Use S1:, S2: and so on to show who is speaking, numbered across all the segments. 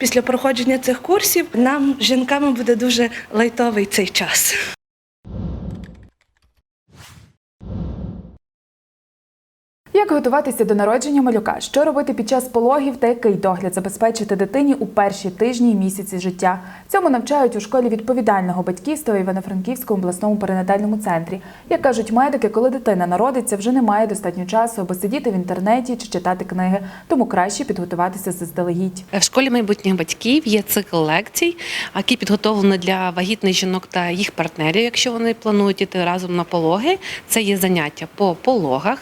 S1: після проходження цих курсів нам, жінкам, буде дуже лайтовий цей час.
S2: Готуватися до народження малюка? Що робити під час пологів та який догляд забезпечити дитині у перші тижні і місяці життя? Цьому навчають у школі відповідального батьківства в Івано-Франківському обласному перинатальному центрі. Як кажуть медики, коли дитина народиться, вже немає достатньо часу, аби сидіти в інтернеті чи читати книги, тому краще підготуватися заздалегідь.
S3: В школі майбутніх батьків є цикл лекцій, який підготовлений для вагітних жінок та їх партнерів, якщо вони планують іти разом на пологи. Це є заняття по пологах,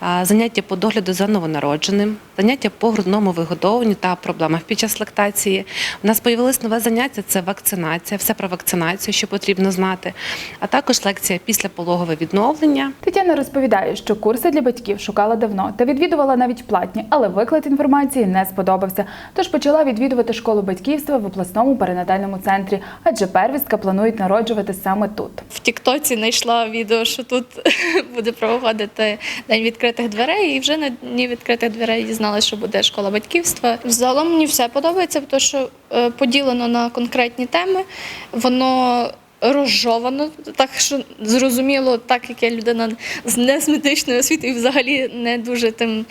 S3: а, заняття по догляду за новонародженим, заняття по грудному вигодовуванню та проблемах під час лактації. У нас появилось нове заняття це вакцинація, все про вакцинацію, що потрібно знати, а також лекція післяпологове відновлення.
S2: Тетяна розповідає, що курси для батьків шукала давно та відвідувала навіть платні, але виклад інформації не сподобався. Тож почала відвідувати школу батьківства в обласному перинатальному центрі, адже первістка планують народжувати саме тут.
S4: В Тіктоці знайшла відео, що тут буде проходити день відкритих дверей, і вже на дні відкритих дверей дізналася, що буде школа батьківства. Взагалом мені все подобається, тому що е, поділено на конкретні теми. Воно розжовано, так що зрозуміло, так як я людина з не освіти і взагалі не дуже тим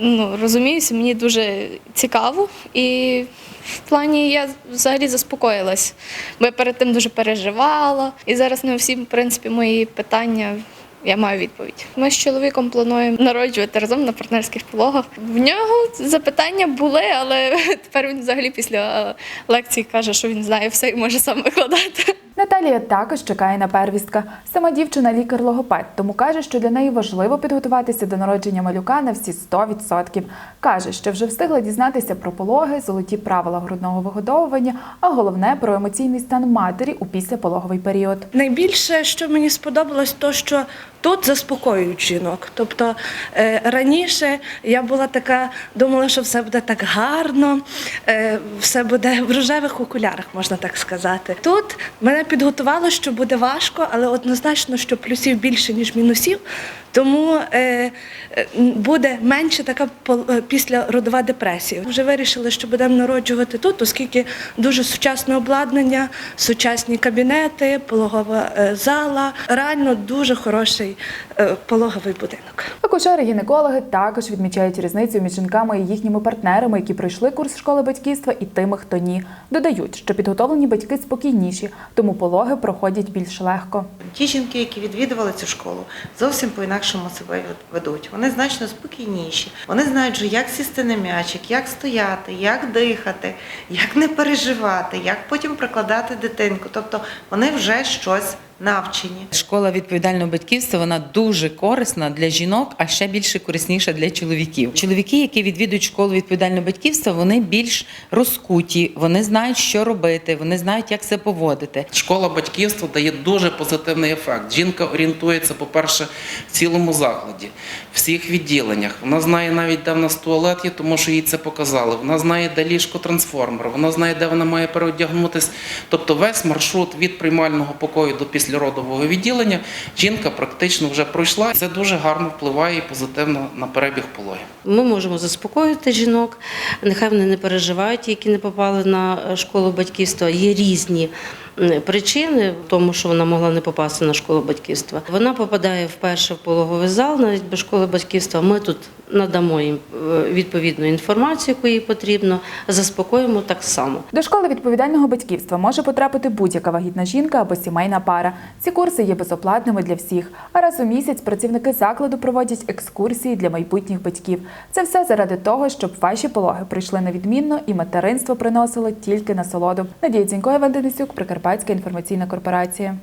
S4: ну, розуміюся, мені дуже цікаво. І в плані я взагалі заспокоїлась, бо я перед тим дуже переживала. І зараз на всі, в принципі, мої питання. Я маю відповідь. Ми з чоловіком плануємо народжувати разом на партнерських пологах. В нього запитання були, але тепер він взагалі після лекції каже, що він знає все і може сам викладати.
S2: Наталія також чекає на первістка. Сама дівчина лікар-логопед, тому каже, що для неї важливо підготуватися до народження малюка на всі 100%. Каже, що вже встигла дізнатися про пологи, золоті правила грудного вигодовування, а головне про емоційний стан матері у післяпологовий період.
S1: Найбільше, що мені сподобалось, то що тут заспокоюють жінок. Тобто е, раніше я була така, думала, що все буде так гарно, е, все буде в рожевих окулярах, можна так сказати. Тут мене підготувало, що буде важко, але однозначно, що плюсів більше, ніж мінусів. Тому е, е, буде менше така е, післяродова депресія. Вже вирішили, що будемо народжувати тут, оскільки дуже сучасне обладнання, сучасні кабінети, пологова е, зала. Реально дуже хороший пологовий будинок.
S2: Акушери-гінекологи також відмічають різницю між жінками і їхніми партнерами, які пройшли курс школи батьківства, і тими, хто ні. Додають, що підготовлені батьки спокійніші, тому пологи проходять більш легко.
S5: Ті жінки, які відвідували цю школу, зовсім по-інакшому себе ведуть. Вони значно спокійніші. Вони знають, вже, як сісти на м'ячик, як стояти, як дихати, як не переживати, як потім прикладати дитинку. Тобто вони вже щось навчені.
S6: Школа відповідального батьківства вона дуже корисна для жінок, а ще більше корисніша для чоловіків. Чоловіки, які відвідують школу відповідального батьківства, вони більш розкуті, вони знають, що робити, вони знають, як себе поводити.
S7: Школа батьківства дає дуже позитивний ефект. Жінка орієнтується, по-перше, в цілому закладі, в всіх відділеннях. Вона знає навіть, де в нас туалет є, тому що їй це показали. Вона знає, де ліжко трансформер, вона знає, де вона має переодягнутись. Тобто весь маршрут від приймального покою до післяродового відділення жінка практично вже пройшла. Це дуже гарно впливає і позитивно на перебіг пологів.
S8: Ми можемо заспокоїти жінок, нехай вони не переживають, які не попали на школу батьківства. Є різні причини в тому, що вона могла не попасти на школу батьківства. Вона попадає вперше в пологовий зал, навіть без школи батьківства. Ми тут надамо їм е, відповідну інформацію, яку їй потрібно, заспокоїмо так само.
S2: До школи відповідального батьківства може потрапити будь-яка вагітна жінка або сімейна пара. Ці курси є безоплатними для всіх. А раз у місяць працівники закладу проводять екскурсії для майбутніх батьків. Це все заради того, щоб ваші пологи прийшли невідмінно і материнство приносило тільки насолоду. Надія Дзінько, Іван Денисюк, Прикарпатська інформаційна корпорація.